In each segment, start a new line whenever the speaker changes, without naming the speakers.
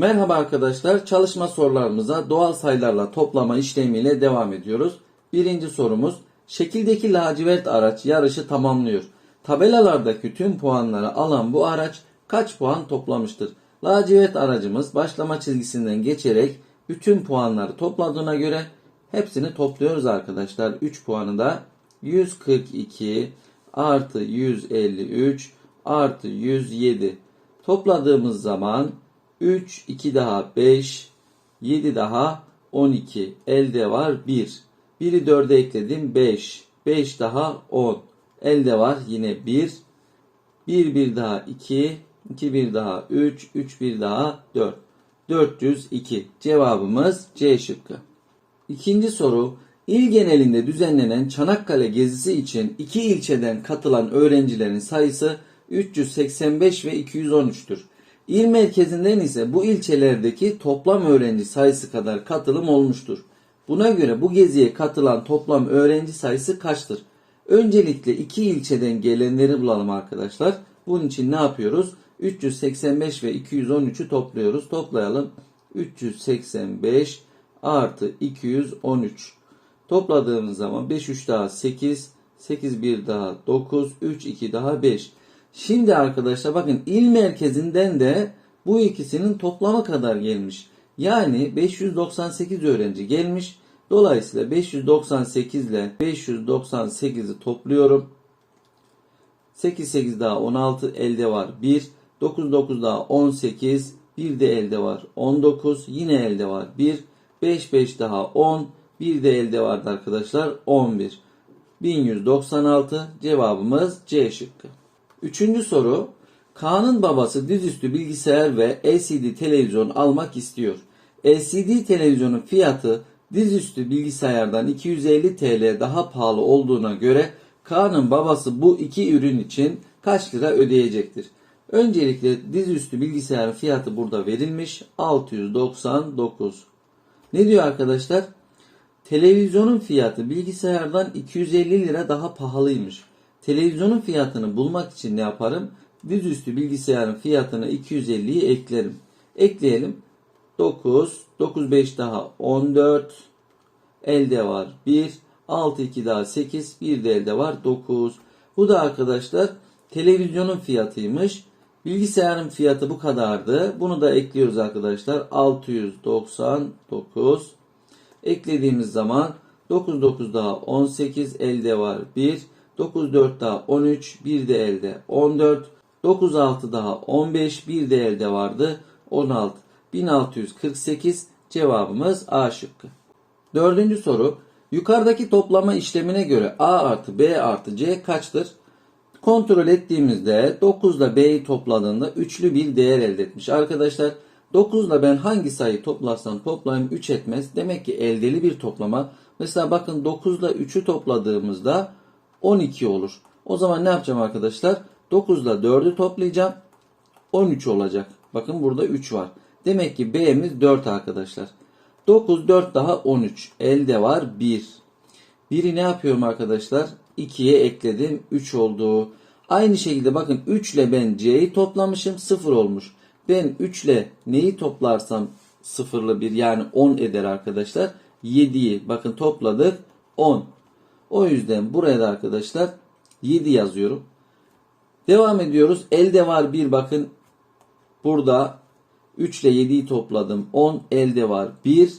Merhaba arkadaşlar. Çalışma sorularımıza doğal sayılarla toplama işlemiyle devam ediyoruz. Birinci sorumuz. Şekildeki lacivert araç yarışı tamamlıyor. Tabelalardaki tüm puanları alan bu araç kaç puan toplamıştır? Lacivert aracımız başlama çizgisinden geçerek bütün puanları topladığına göre hepsini topluyoruz arkadaşlar. 3 puanı da 142 artı 153 artı 107 topladığımız zaman 3, 2 daha 5, 7 daha 12. Elde var 1. 1'i 4'e ekledim 5. 5 daha 10. Elde var yine 1. 1 1 daha 2. 2 1 daha 3. 3 1 daha 4. 402. Cevabımız C şıkkı. İkinci soru. İl genelinde düzenlenen Çanakkale gezisi için iki ilçeden katılan öğrencilerin sayısı 385 ve 213'tür. İl merkezinden ise bu ilçelerdeki toplam öğrenci sayısı kadar katılım olmuştur. Buna göre bu geziye katılan toplam öğrenci sayısı kaçtır? Öncelikle iki ilçeden gelenleri bulalım arkadaşlar. Bunun için ne yapıyoruz? 385 ve 213'ü topluyoruz. Toplayalım. 385 artı 213. Topladığımız zaman 5 3 daha 8, 8 1 daha 9, 3 2 daha 5. Şimdi arkadaşlar bakın il merkezinden de bu ikisinin toplamı kadar gelmiş. Yani 598 öğrenci gelmiş. Dolayısıyla 598 ile 598'i topluyorum. 8 8 daha 16 elde var 1. 9 9 daha 18. Bir de elde var 19. Yine elde var 1. 5 5 daha 10. Bir de elde vardı arkadaşlar 11. 1196 cevabımız C şıkkı. Üçüncü soru. Kaan'ın babası dizüstü bilgisayar ve LCD televizyon almak istiyor. LCD televizyonun fiyatı dizüstü bilgisayardan 250 TL daha pahalı olduğuna göre Kaan'ın babası bu iki ürün için kaç lira ödeyecektir? Öncelikle dizüstü bilgisayarın fiyatı burada verilmiş 699. Ne diyor arkadaşlar? Televizyonun fiyatı bilgisayardan 250 lira daha pahalıymış. Televizyonun fiyatını bulmak için ne yaparım? Dizüstü bilgisayarın fiyatına 250'yi eklerim. Ekleyelim. 9, 9 5 daha 14, elde var 1, 6 2 daha 8, bir de elde var 9. Bu da arkadaşlar televizyonun fiyatıymış. Bilgisayarın fiyatı bu kadardı. Bunu da ekliyoruz arkadaşlar. 699. Eklediğimiz zaman 9 9 daha 18 elde var 1. 9 4 daha 13 bir de elde 14. 9 6 daha 15 bir de elde vardı 16. 1648 cevabımız A şıkkı. Dördüncü soru. Yukarıdaki toplama işlemine göre A artı B artı C kaçtır? Kontrol ettiğimizde 9 ile B'yi topladığında üçlü bir değer elde etmiş. Arkadaşlar 9 ile ben hangi sayıyı toplarsam toplayayım 3 etmez. Demek ki eldeli bir toplama. Mesela bakın 9 ile 3'ü topladığımızda 12 olur. O zaman ne yapacağım arkadaşlar? 9 ile 4'ü toplayacağım. 13 olacak. Bakın burada 3 var. Demek ki B'miz 4 arkadaşlar. 9 4 daha 13. Elde var 1. 1'i ne yapıyorum arkadaşlar? 2'ye ekledim. 3 oldu. Aynı şekilde bakın 3 ile ben C'yi toplamışım. 0 olmuş. Ben 3 ile neyi toplarsam sıfırlı bir yani 10 eder arkadaşlar. 7'yi bakın topladık 10. O yüzden buraya da arkadaşlar 7 yazıyorum. Devam ediyoruz. Elde var 1 bakın. Burada 3 ile 7'yi topladım. 10 elde var 1.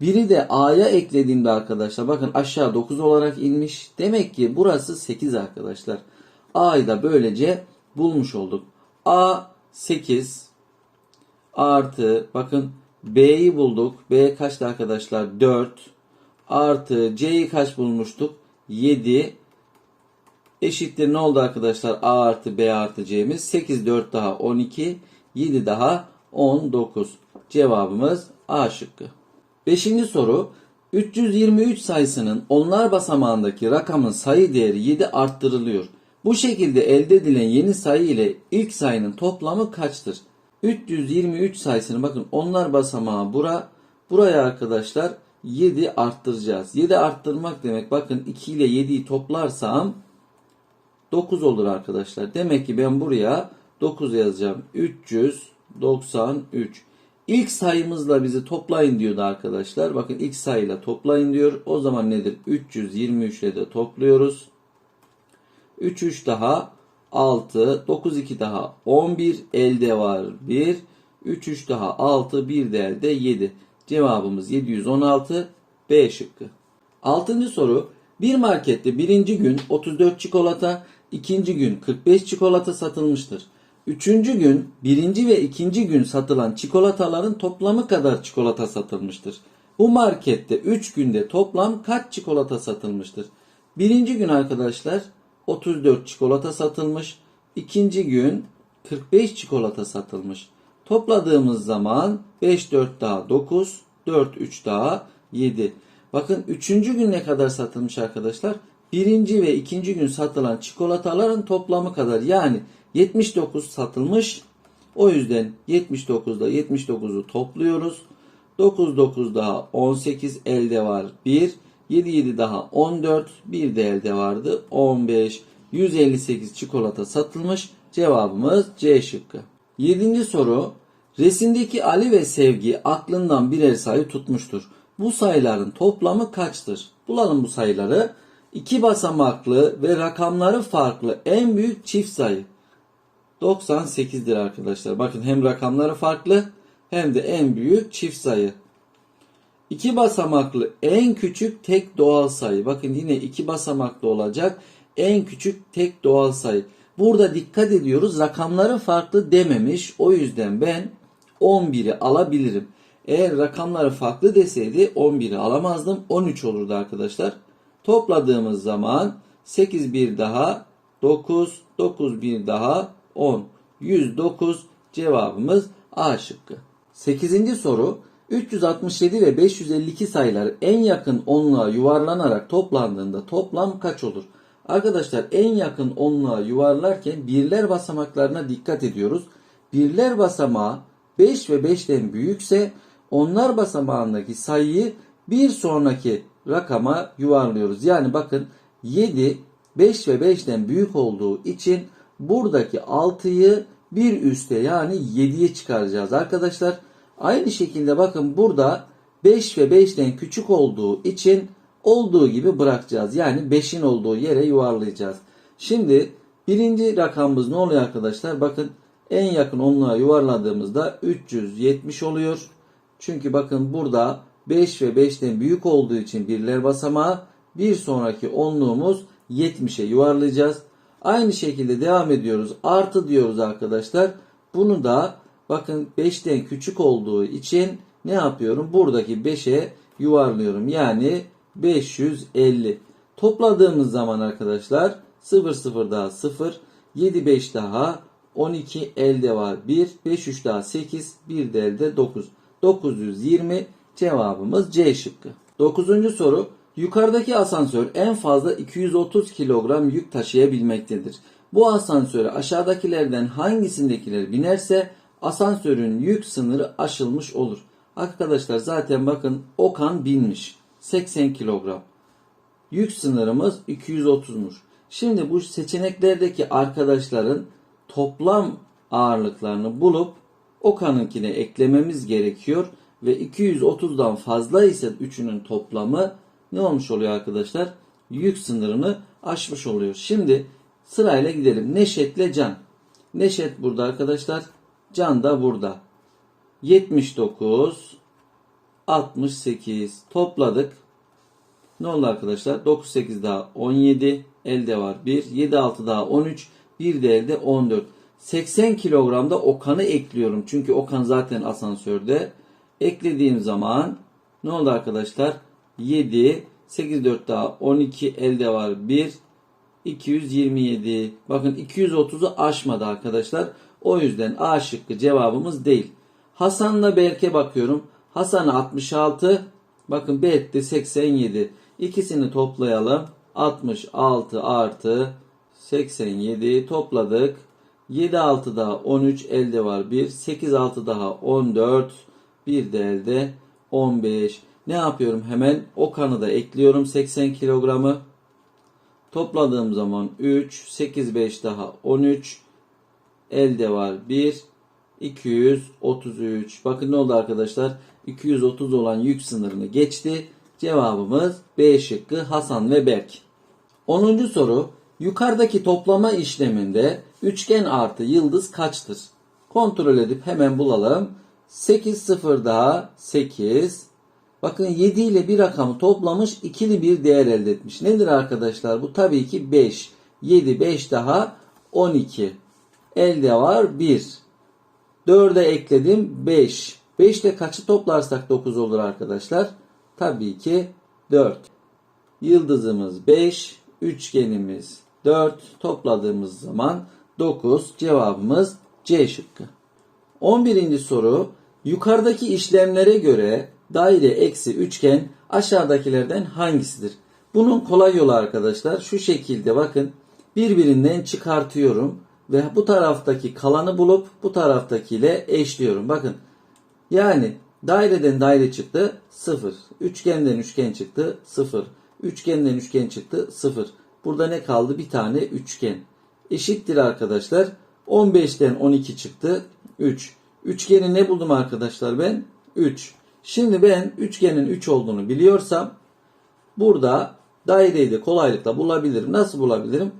Biri de A'ya eklediğimde arkadaşlar bakın aşağı 9 olarak inmiş. Demek ki burası 8 arkadaşlar. A'yı da böylece bulmuş olduk. A 8 artı bakın B'yi bulduk. B kaçtı arkadaşlar? 4 artı C'yi kaç bulmuştuk? 7 eşittir ne oldu arkadaşlar? A artı B artı C'miz 8 4 daha 12 7 daha 19. Cevabımız A şıkkı. Beşinci soru 323 sayısının onlar basamağındaki rakamın sayı değeri 7 arttırılıyor. Bu şekilde elde edilen yeni sayı ile ilk sayının toplamı kaçtır? 323 sayısını bakın onlar basamağı bura. Buraya arkadaşlar 7 arttıracağız. 7 arttırmak demek bakın 2 ile 7'yi toplarsam 9 olur arkadaşlar. Demek ki ben buraya 9 yazacağım. 393. İlk sayımızla bizi toplayın diyordu arkadaşlar. Bakın ilk sayıyla toplayın diyor. O zaman nedir? 323 ile de topluyoruz. 3 3 daha 6, 9 2 daha 11, elde var 1. 3 3 daha 6, 1 de elde 7. Cevabımız 716 B şıkkı. Altıncı soru. Bir markette birinci gün 34 çikolata, ikinci gün 45 çikolata satılmıştır. Üçüncü gün birinci ve ikinci gün satılan çikolataların toplamı kadar çikolata satılmıştır. Bu markette 3 günde toplam kaç çikolata satılmıştır? Birinci gün arkadaşlar 34 çikolata satılmış. İkinci gün 45 çikolata satılmış. Topladığımız zaman 5 4 daha 9, 4 3 daha 7. Bakın üçüncü gün ne kadar satılmış arkadaşlar? Birinci ve ikinci gün satılan çikolataların toplamı kadar. Yani 79 satılmış. O yüzden 79'da 79'u topluyoruz. 9 9 daha 18 elde var 1. 7 7 daha 14. Bir de elde vardı 15. 158 çikolata satılmış. Cevabımız C şıkkı. 7. soru. Resimdeki Ali ve Sevgi aklından birer sayı tutmuştur. Bu sayıların toplamı kaçtır? Bulalım bu sayıları. İki basamaklı ve rakamları farklı en büyük çift sayı. 98'dir arkadaşlar. Bakın hem rakamları farklı hem de en büyük çift sayı. İki basamaklı en küçük tek doğal sayı. Bakın yine iki basamaklı olacak. En küçük tek doğal sayı. Burada dikkat ediyoruz. Rakamları farklı dememiş. O yüzden ben 11'i alabilirim. Eğer rakamları farklı deseydi 11'i alamazdım. 13 olurdu arkadaşlar. Topladığımız zaman 8 bir daha 9, 9 bir daha 10. 109 cevabımız A şıkkı. 8. soru 367 ve 552 sayıları en yakın onluğa yuvarlanarak toplandığında toplam kaç olur? Arkadaşlar en yakın onluğa yuvarlarken birler basamaklarına dikkat ediyoruz. Birler basamağı 5 ve 5'ten büyükse onlar basamağındaki sayıyı bir sonraki rakama yuvarlıyoruz. Yani bakın 7 5 ve 5'ten büyük olduğu için buradaki 6'yı bir üste yani 7'ye çıkaracağız arkadaşlar. Aynı şekilde bakın burada 5 ve 5'ten küçük olduğu için olduğu gibi bırakacağız. Yani 5'in olduğu yere yuvarlayacağız. Şimdi birinci rakamımız ne oluyor arkadaşlar? Bakın en yakın onluğa yuvarladığımızda 370 oluyor. Çünkü bakın burada 5 ve 5'ten büyük olduğu için birler basamağı bir sonraki onluğumuz 70'e yuvarlayacağız. Aynı şekilde devam ediyoruz. Artı diyoruz arkadaşlar. Bunu da bakın 5'ten küçük olduğu için ne yapıyorum? Buradaki 5'e yuvarlıyorum. Yani 550. Topladığımız zaman arkadaşlar 0 0 daha 0, 7 5 daha 12 elde var 1, 5 3 daha 8, 1 de elde 9. 920 cevabımız C şıkkı. 9. soru Yukarıdaki asansör en fazla 230 kilogram yük taşıyabilmektedir. Bu asansöre aşağıdakilerden hangisindekiler binerse asansörün yük sınırı aşılmış olur. Arkadaşlar zaten bakın Okan binmiş. 80 kilogram. Yük sınırımız 230'muş. Şimdi bu seçeneklerdeki arkadaşların toplam ağırlıklarını bulup Okan'ınkine eklememiz gerekiyor. Ve 230'dan fazla ise üçünün toplamı ne olmuş oluyor arkadaşlar? Yük sınırını aşmış oluyor. Şimdi sırayla gidelim. Neşet'le Can. Neşet burada arkadaşlar. Can da burada. 79 68 topladık. Ne oldu arkadaşlar? 9 8 daha 17 elde var 1 7 6 daha 13 bir de elde 14. 80 kilogramda Okan'ı ekliyorum. Çünkü Okan zaten asansörde. Eklediğim zaman ne oldu arkadaşlar? 7 8 4 daha 12 elde var 1 227. Bakın 230'u aşmadı arkadaşlar. O yüzden A şıkkı cevabımız değil. Hasan'la Berk'e bakıyorum. Hasan 66. Bakın Berk de 87. İkisini toplayalım. 66 artı 87 topladık. 7 6 daha 13 elde var 1. 8 6 daha 14. Bir de elde 15. Ne yapıyorum hemen? O kanı da ekliyorum 80 kilogramı. Topladığım zaman 3, 8, 5 daha 13. Elde var 1. 233. Bakın ne oldu arkadaşlar? 230 olan yük sınırını geçti. Cevabımız B şıkkı Hasan ve Berk. 10. soru. Yukarıdaki toplama işleminde üçgen artı yıldız kaçtır? Kontrol edip hemen bulalım. 8 0 daha 8. Bakın 7 ile bir rakamı toplamış ikili bir değer elde etmiş. Nedir arkadaşlar? Bu tabii ki 5. 7 5 daha 12. Elde var 1. 4'e ekledim 5. 5 ile kaçı toplarsak 9 olur arkadaşlar? Tabii ki 4. Yıldızımız 5, üçgenimiz 4. Topladığımız zaman 9. Cevabımız C şıkkı. 11. soru. Yukarıdaki işlemlere göre daire eksi üçgen aşağıdakilerden hangisidir? Bunun kolay yolu arkadaşlar şu şekilde bakın birbirinden çıkartıyorum ve bu taraftaki kalanı bulup bu taraftakiyle eşliyorum. Bakın yani daireden daire çıktı 0. Üçgenden üçgen çıktı 0. Üçgenden üçgen çıktı 0. Burada ne kaldı? Bir tane üçgen. Eşittir arkadaşlar. 15'ten 12 çıktı 3. Üçgeni ne buldum arkadaşlar ben? 3. Şimdi ben üçgenin 3 olduğunu biliyorsam burada daireyi de kolaylıkla bulabilirim. Nasıl bulabilirim?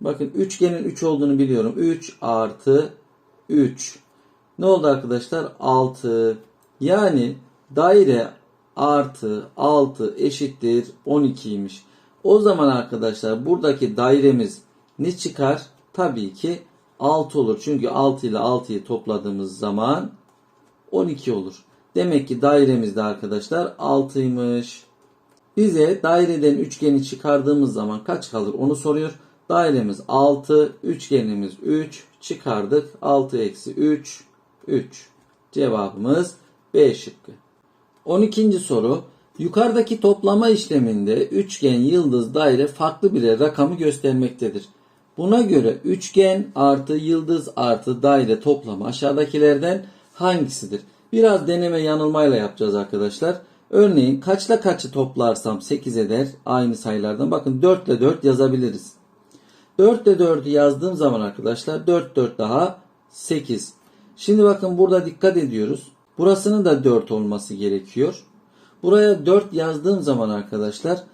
Bakın üçgenin 3 olduğunu biliyorum. 3 artı 3. Ne oldu arkadaşlar? 6. Yani daire artı 6 eşittir 12'ymiş. O zaman arkadaşlar buradaki dairemiz ne çıkar? Tabii ki 6 olur. Çünkü 6 ile 6'yı topladığımız zaman 12 olur. Demek ki dairemizde arkadaşlar 6'ymış. Bize daireden üçgeni çıkardığımız zaman kaç kalır onu soruyor. Dairemiz 6, üçgenimiz 3, çıkardık. 6 eksi 3, 3. Cevabımız B şıkkı. 12. soru. Yukarıdaki toplama işleminde üçgen, yıldız, daire farklı birer rakamı göstermektedir. Buna göre üçgen artı yıldız artı daire toplamı aşağıdakilerden hangisidir? Biraz deneme yanılmayla yapacağız arkadaşlar. Örneğin kaçla kaçı toplarsam 8 eder aynı sayılardan. Bakın 4 ile 4 yazabiliriz. 4 ile 4'ü yazdığım zaman arkadaşlar 4 4 daha 8. Şimdi bakın burada dikkat ediyoruz. Burasının da 4 olması gerekiyor. Buraya 4 yazdığım zaman arkadaşlar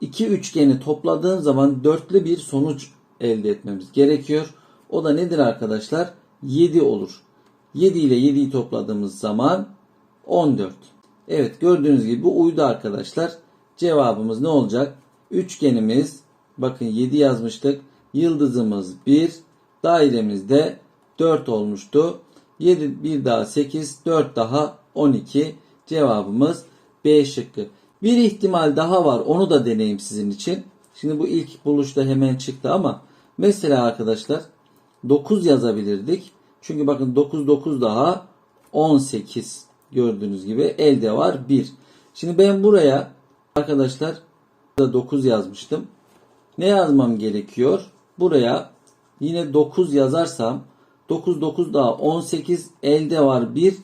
iki üçgeni topladığım zaman dörtlü bir sonuç elde etmemiz gerekiyor. O da nedir arkadaşlar? 7 olur. 7 ile 7'yi topladığımız zaman 14. Evet gördüğünüz gibi bu uydu arkadaşlar. Cevabımız ne olacak? Üçgenimiz bakın 7 yazmıştık. Yıldızımız 1. Dairemiz de 4 olmuştu. 7 bir daha 8 4 daha 12. Cevabımız B şıkkı. Bir ihtimal daha var. Onu da deneyim sizin için. Şimdi bu ilk buluşta hemen çıktı ama mesela arkadaşlar 9 yazabilirdik. Çünkü bakın 9 9 daha 18 gördüğünüz gibi elde var 1. Şimdi ben buraya arkadaşlar da 9 yazmıştım. Ne yazmam gerekiyor? Buraya yine 9 yazarsam 9 9 daha 18 elde var 1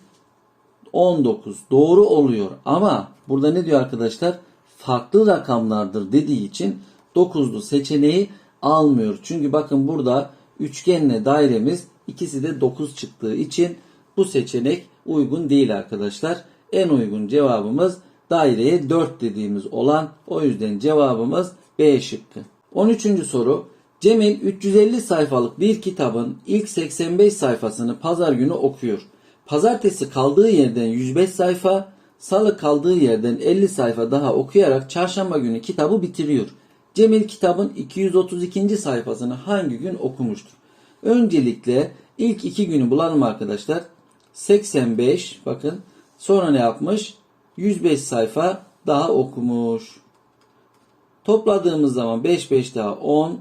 19 doğru oluyor ama burada ne diyor arkadaşlar? Farklı rakamlardır dediği için 9'lu seçeneği almıyor. Çünkü bakın burada üçgenle dairemiz ikisi de 9 çıktığı için bu seçenek uygun değil arkadaşlar. En uygun cevabımız daireye 4 dediğimiz olan o yüzden cevabımız B şıkkı. 13. soru Cemil 350 sayfalık bir kitabın ilk 85 sayfasını pazar günü okuyor. Pazartesi kaldığı yerden 105 sayfa, salı kaldığı yerden 50 sayfa daha okuyarak çarşamba günü kitabı bitiriyor. Cemil kitabın 232. sayfasını hangi gün okumuştur? Öncelikle ilk iki günü bulalım arkadaşlar. 85 bakın sonra ne yapmış? 105 sayfa daha okumuş. Topladığımız zaman 5 5 daha 10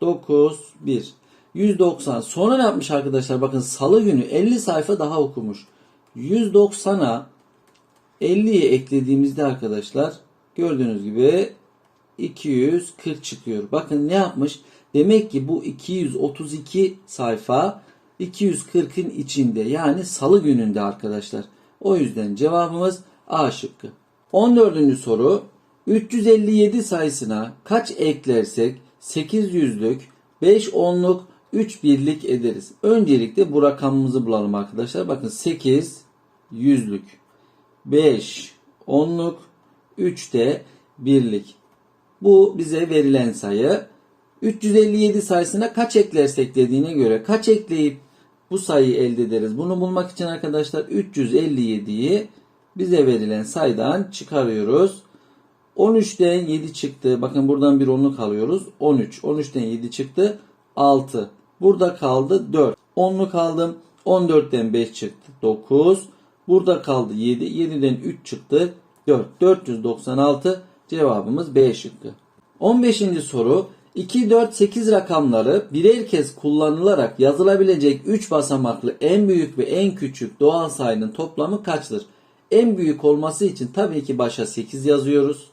9 1 190 sonra ne yapmış arkadaşlar? Bakın salı günü 50 sayfa daha okumuş. 190'a 50'yi eklediğimizde arkadaşlar gördüğünüz gibi 240 çıkıyor. Bakın ne yapmış? Demek ki bu 232 sayfa 240'ın içinde yani salı gününde arkadaşlar. O yüzden cevabımız A şıkkı. 14. soru 357 sayısına kaç eklersek 800'lük 5 onluk 3 birlik ederiz. Öncelikle bu rakamımızı bulalım arkadaşlar. Bakın 8 yüzlük, 5 onluk, 3 de birlik. Bu bize verilen sayı. 357 sayısına kaç eklersek dediğine göre kaç ekleyip bu sayıyı elde ederiz. Bunu bulmak için arkadaşlar 357'yi bize verilen sayıdan çıkarıyoruz. 13'ten 7 çıktı. Bakın buradan bir onluk alıyoruz. 13. 13'ten 7 çıktı. 6. Burada kaldı 4. Onluk aldım. 14'ten 5 çıktı. 9. Burada kaldı 7. 7'den 3 çıktı. 4. 496 cevabımız B şıkkı. 15. soru 2, 4, 8 rakamları birer kez kullanılarak yazılabilecek 3 basamaklı en büyük ve en küçük doğal sayının toplamı kaçtır? En büyük olması için tabii ki başa 8 yazıyoruz.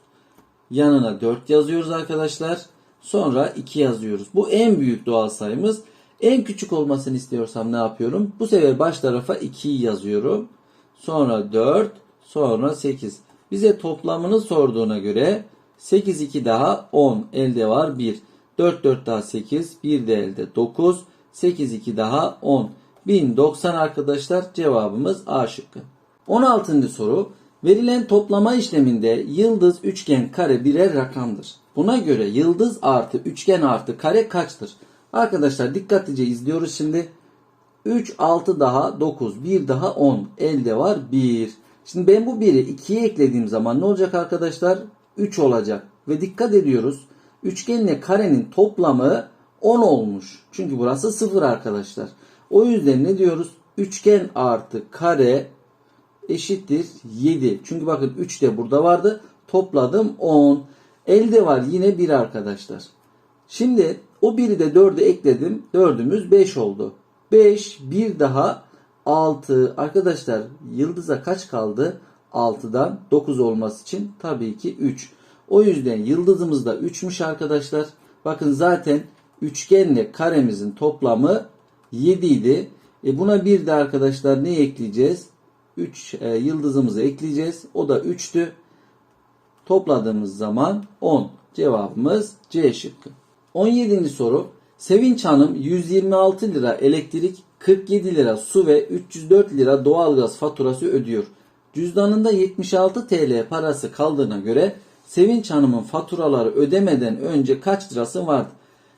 Yanına 4 yazıyoruz arkadaşlar. Sonra 2 yazıyoruz. Bu en büyük doğal sayımız. En küçük olmasını istiyorsam ne yapıyorum? Bu sefer baş tarafa 2'yi yazıyorum. Sonra 4, sonra 8. Bize toplamını sorduğuna göre 8 2 daha 10 elde var 1. 4 4 daha 8 1 de elde 9 8 2 daha 10. 1090 arkadaşlar cevabımız A şıkkı. 16. soru verilen toplama işleminde yıldız, üçgen, kare birer rakamdır. Buna göre yıldız artı üçgen artı kare kaçtır? Arkadaşlar dikkatlice izliyoruz şimdi. 3, 6 daha 9, 1 daha 10. Elde var 1. Şimdi ben bu 1'i 2'ye eklediğim zaman ne olacak arkadaşlar? 3 olacak. Ve dikkat ediyoruz. Üçgenle karenin toplamı 10 olmuş. Çünkü burası 0 arkadaşlar. O yüzden ne diyoruz? Üçgen artı kare eşittir 7. Çünkü bakın 3 de burada vardı. Topladım 10. Elde var yine 1 arkadaşlar. Şimdi o 1'i de 4'e ekledim. 4'ümüz 5 oldu. 5 bir daha 6. Arkadaşlar yıldıza kaç kaldı? 6'dan 9 olması için tabii ki 3. O yüzden yıldızımız da 3'müş arkadaşlar. Bakın zaten üçgenle karemizin toplamı 7 idi. E buna bir de arkadaşlar ne ekleyeceğiz? 3 e, yıldızımızı ekleyeceğiz. O da 3'tü. Topladığımız zaman 10. Cevabımız C şıkkı. 17. soru. Sevinç Hanım 126 lira elektrik, 47 lira su ve 304 lira doğalgaz faturası ödüyor. Cüzdanında 76 TL parası kaldığına göre Sevinç Hanım'ın faturaları ödemeden önce kaç lirası vardı?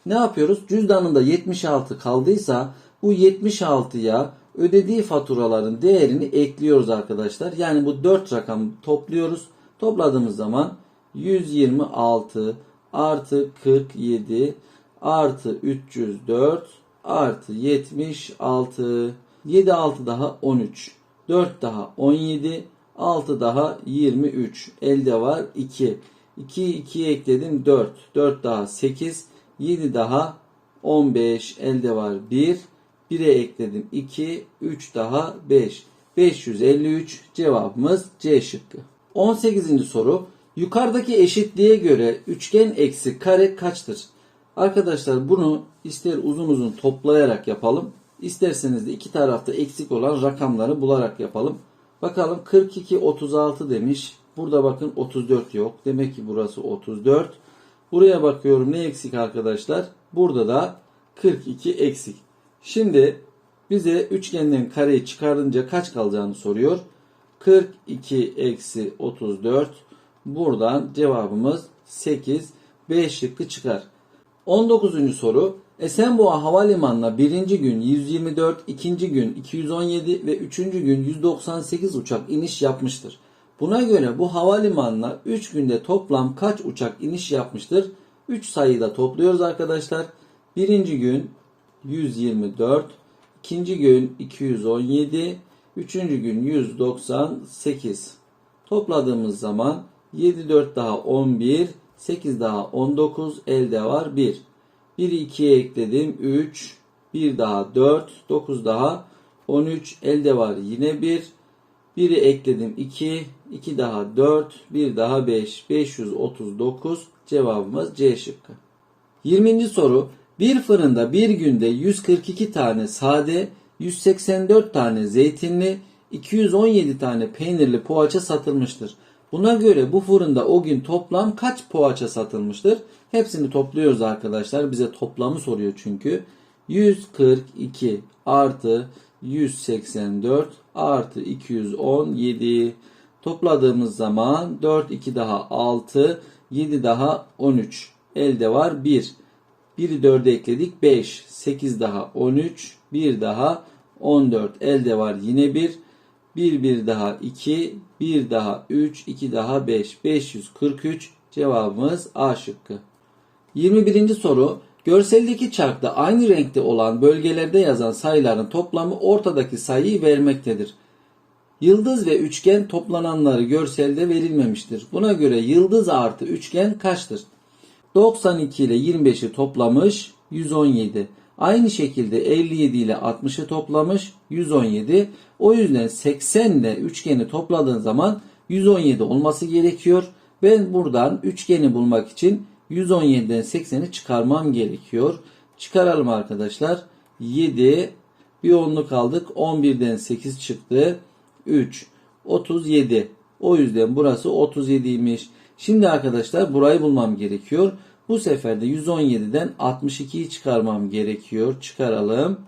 Ne yapıyoruz? Cüzdanında 76 kaldıysa bu 76'ya ödediği faturaların değerini ekliyoruz arkadaşlar. Yani bu 4 rakamı topluyoruz. Topladığımız zaman 126 artı 47 artı 304 artı 76 7 6 daha 13 4 daha 17 6 daha 23 elde var 2 2 2'ye ekledim 4 4 daha 8 7 daha 15 elde var 1 1'e ekledim 2 3 daha 5 553 cevabımız C şıkkı. 18. soru yukarıdaki eşitliğe göre üçgen eksi kare kaçtır? Arkadaşlar bunu ister uzun uzun toplayarak yapalım. isterseniz de iki tarafta eksik olan rakamları bularak yapalım. Bakalım 42 36 demiş. Burada bakın 34 yok. Demek ki burası 34. Buraya bakıyorum ne eksik arkadaşlar? Burada da 42 eksik. Şimdi bize üçgenden kareyi çıkarınca kaç kalacağını soruyor. 42 eksi 34. Buradan cevabımız 8. B şıkkı çıkar. 19. soru. Esenboğa Havalimanı'na birinci gün 124, ikinci gün 217 ve üçüncü gün 198 uçak iniş yapmıştır. Buna göre bu havalimanına 3 günde toplam kaç uçak iniş yapmıştır? 3 sayıyı da topluyoruz arkadaşlar. Birinci gün 124, ikinci gün 217, üçüncü gün 198. Topladığımız zaman 7 4 daha 11, 8 daha 19, elde var 1. 1'i 2'ye ekledim 3, 1 daha 4, 9 daha 13, elde var yine 1. 1'i ekledim 2, 2 daha 4, 1 daha 5, 539 cevabımız C şıkkı. 20. soru bir fırında bir günde 142 tane sade, 184 tane zeytinli, 217 tane peynirli poğaça satılmıştır. Buna göre bu fırında o gün toplam kaç poğaça satılmıştır? Hepsini topluyoruz arkadaşlar. Bize toplamı soruyor çünkü. 142 artı 184 artı 217 topladığımız zaman 4 2 daha 6 7 daha 13 elde var 1 1'i 4'e ekledik 5 8 daha 13 1 daha 14 elde var yine 1 1 1 daha 2 1 daha 3 2 daha 5 543 cevabımız A şıkkı. 21. soru görseldeki çarkta aynı renkte olan bölgelerde yazan sayıların toplamı ortadaki sayıyı vermektedir. Yıldız ve üçgen toplananları görselde verilmemiştir. Buna göre yıldız artı üçgen kaçtır? 92 ile 25'i toplamış 117. Aynı şekilde 57 ile 60'ı toplamış 117. O yüzden 80 ile üçgeni topladığın zaman 117 olması gerekiyor. Ben buradan üçgeni bulmak için 117'den 80'i çıkarmam gerekiyor. Çıkaralım arkadaşlar. 7 bir onluk aldık. 11'den 8 çıktı. 3 37. O yüzden burası 37'ymiş. Şimdi arkadaşlar burayı bulmam gerekiyor. Bu sefer de 117'den 62'yi çıkarmam gerekiyor. Çıkaralım.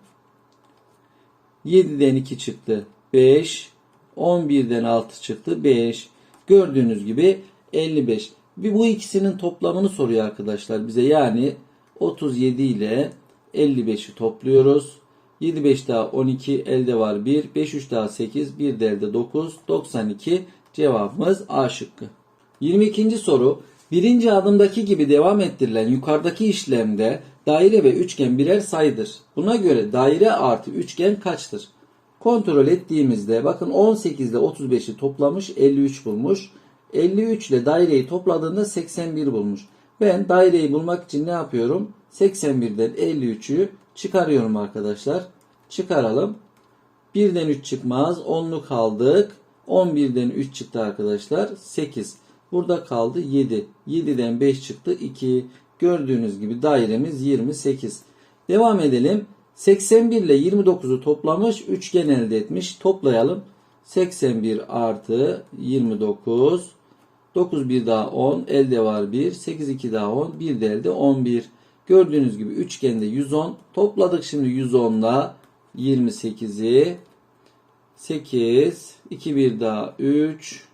7'den 2 çıktı. 5. 11'den 6 çıktı. 5. Gördüğünüz gibi 55. Bir bu ikisinin toplamını soruyor arkadaşlar bize. Yani 37 ile 55'i topluyoruz. 7 5 daha 12 elde var 1. 5 3 daha 8 1 de elde 9. 92 cevabımız A şıkkı. 22. soru birinci adımdaki gibi devam ettirilen yukarıdaki işlemde daire ve üçgen birer sayıdır. Buna göre daire artı üçgen kaçtır? Kontrol ettiğimizde bakın 18 ile 35'i toplamış 53 bulmuş. 53 ile daireyi topladığında 81 bulmuş. Ben daireyi bulmak için ne yapıyorum? 81'den 53'ü çıkarıyorum arkadaşlar. Çıkaralım. 1'den 3 çıkmaz. 10'lu kaldık. 11'den 3 çıktı arkadaşlar. 8. Burada kaldı 7. 7'den 5 çıktı 2. Gördüğünüz gibi dairemiz 28. Devam edelim. 81 ile 29'u toplamış. Üçgen elde etmiş. Toplayalım. 81 artı 29. 9 bir daha 10. Elde var 1. 8 2 daha 10. 1 de elde 11. Gördüğünüz gibi üçgende 110. Topladık şimdi 110 ile 28'i. 8. 2 bir daha 3.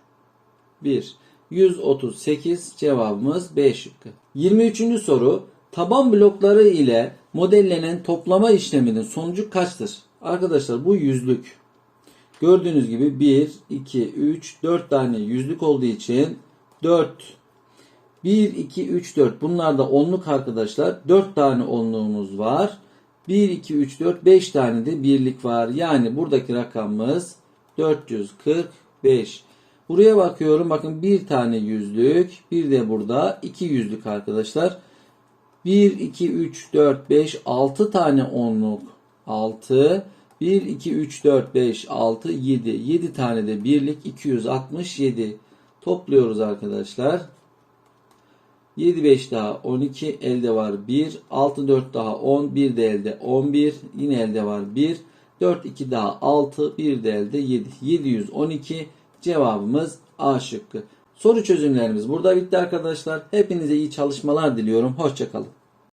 1. 138 cevabımız B şıkkı. 23. soru taban blokları ile modellenen toplama işleminin sonucu kaçtır? Arkadaşlar bu yüzlük. Gördüğünüz gibi 1, 2, 3, 4 tane yüzlük olduğu için 4. 1, 2, 3, 4 bunlar da onluk arkadaşlar. 4 tane onluğumuz var. 1, 2, 3, 4, 5 tane de birlik var. Yani buradaki rakamımız 445. Buraya bakıyorum. Bakın bir tane yüzlük. Bir de burada iki yüzlük arkadaşlar. 1, 2, 3, 4, 5, 6 tane onluk. 6. 1, 2, 3, 4, 5, 6, 7. 7 tane de birlik. 267. Topluyoruz arkadaşlar. 7 5 daha 12 elde var 1 6 4 daha 10 1 de elde 11 yine elde var 1 4 2 daha 6 1 de elde 7 712 cevabımız A şıkkı. Soru çözümlerimiz burada bitti arkadaşlar. Hepinize iyi çalışmalar diliyorum. Hoşçakalın.